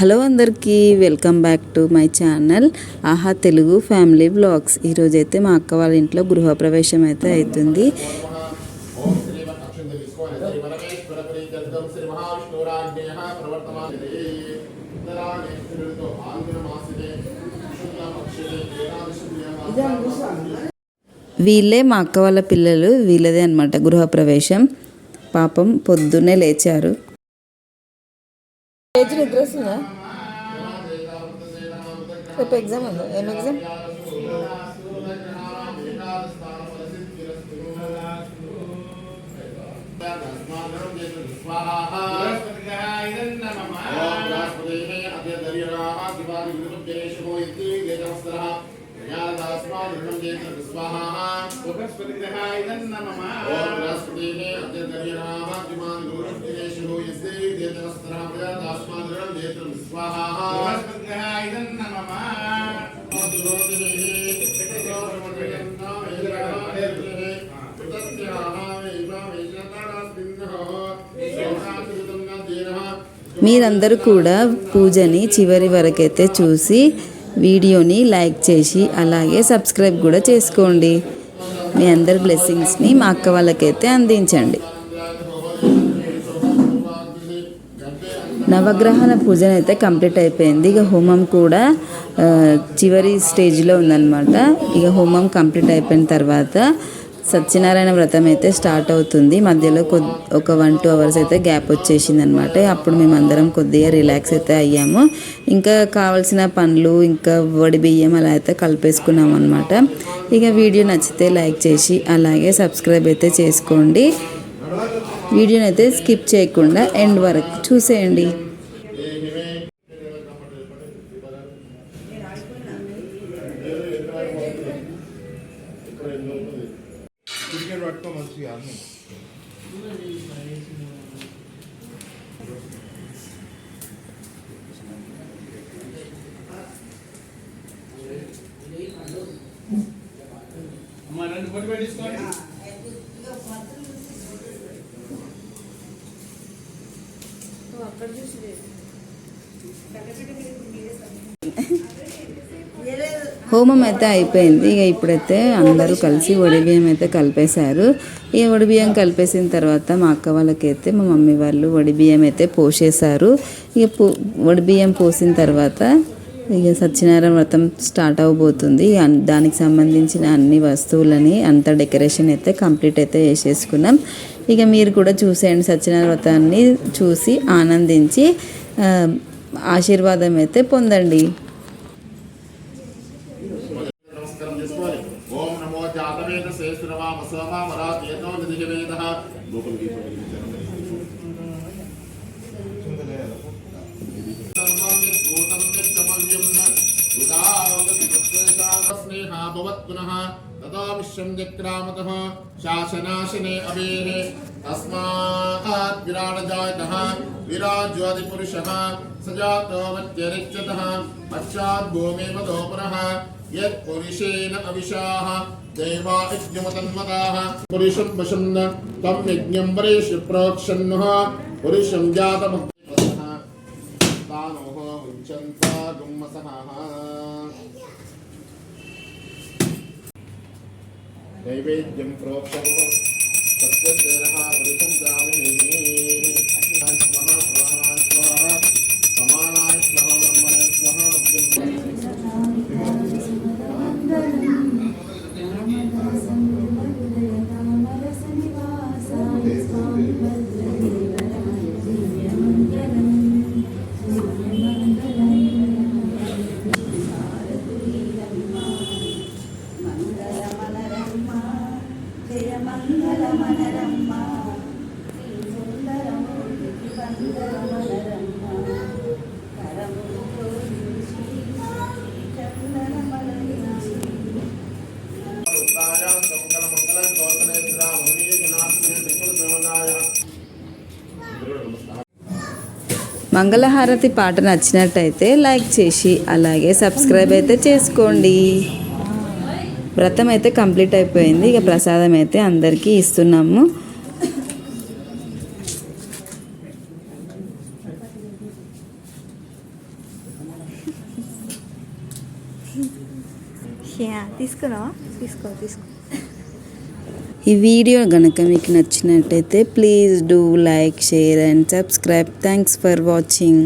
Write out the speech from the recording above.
Hello అందరికీ welcome back to my channel aha Telugu family blogs ఈరోజైతే మా అక్క వాళ్ళ ఇంట్లో గృహప్రవేశం అయితే అవుతుంది వీళ్ళే మా అక్క వాళ్ళ పిల్లలు వీళ్ళదే అనమాట గృహప్రవేశం. పాపం పొద్దున్నే లేచారు. పేజ్ నిద్ర వస్తుందా రేపు ఎగ్జామ్ ఉందా? ఏం ఎగ్జామ్? మీరందరూ కూడా పూజని చివరి వరకైతే చూసి వీడియోని లైక్ చేసి అలాగే సబ్స్క్రైబ్ కూడా చేసుకోండి. మీ అందరి బ్లెస్సింగ్స్ని మా అక్క వాళ్ళకైతే అందించండి. నవగ్రహాల పూజ అయితే కంప్లీట్ అయిపోయింది. ఇక హోమం కూడా చివరి స్టేజ్లో ఉందన్నమాట. ఇక హోమం కంప్లీట్ అయిపోయిన తర్వాత సత్యనారాయణ వ్రతం అయితే స్టార్ట్ అవుతుంది. మధ్యలో కొద్ ఒక వన్ టూ అవర్స్ అయితే గ్యాప్ వచ్చేసింది అనమాట అప్పుడు మేమందరం కొద్దిగా రిలాక్స్ అయితే అయ్యాము. ఇంకా కావాల్సిన పండ్లు ఇంకా వడి బియ్యం అలా అయితే కలిపేసుకున్నాం అనమాట ఇక వీడియో నచ్చితే లైక్ చేసి అలాగే సబ్స్క్రైబ్ అయితే చేసుకోండి. వీడియోని అయితే స్కిప్ చేయకుండా ఎండ్ వరకు చూసేయండి. इंडिया डॉट कॉम अच्छी आदमी हमारा नंबर पे डिस्काउंट तो अपर जूस दे హోమం అయితే అయిపోయింది. ఇక ఇప్పుడైతే అందరూ కలిసి వడిబియ్యం అయితే కలిపేశారు. ఈ వడిబియ్యం కలిపేసిన తర్వాత మా అక్క వాళ్ళకైతే మా మమ్మీ వాళ్ళు వడిబియ్యం అయితే పోసేశారు. ఇక పో వడిబియ్యం పోసిన తర్వాత ఇక సత్యనారాయణ వ్రతం స్టార్ట్ అవబోతుంది. ఇక దానికి సంబంధించిన అన్ని వస్తువులని అంత డెకరేషన్ అయితే కంప్లీట్ అయితే చేసేసుకున్నాం. ఇక మీరు కూడా చూసేయండి సత్యనారాయణ వ్రతాన్ని చూసి ఆనందించి ఆశీర్వాదం అయితే పొందండి. జాతవేద శ్రేష్ఠురవామ సోమామరాతేతో నిధివేద గోకుల గీతం స్నేహా పునః తదా విశ్వం జక్రామతః శాసనాశనే అవేః तस्मात् विराटजातः विराज्योतिपुरुषः स जातो मत्यरिच्यतः पश्चाद्भूमिपदोपरः यत् पुरुषेण अविशाः, दैवा यज्ञमतन्मताः पुरुषं वशन्न तं यज्ञं परेषु प्रोक्षन्नुः, पुरुषं जातमग्निपदः तानोः उञ्चन्ता गुम्मसहाः नैवेद्यं प्रोक्षः सत्यस्य रहा प्रथम गामिनी మంగళహారతి పాట నచ్చినట్టయితే లైక్ చేసి అలాగే సబ్స్క్రైబ్ అయితే చేసుకోండి. వ్రతం అయితే కంప్లీట్ అయిపోయింది. ఇక ప్రసాదం అయితే అందరికీ ఇస్తున్నాము. తీసుకురా తీసుకో తీసుకో. ఈ వీడియో కనుక మీకు నచ్చినట్టయితే please do like share and subscribe. Thanks for watching.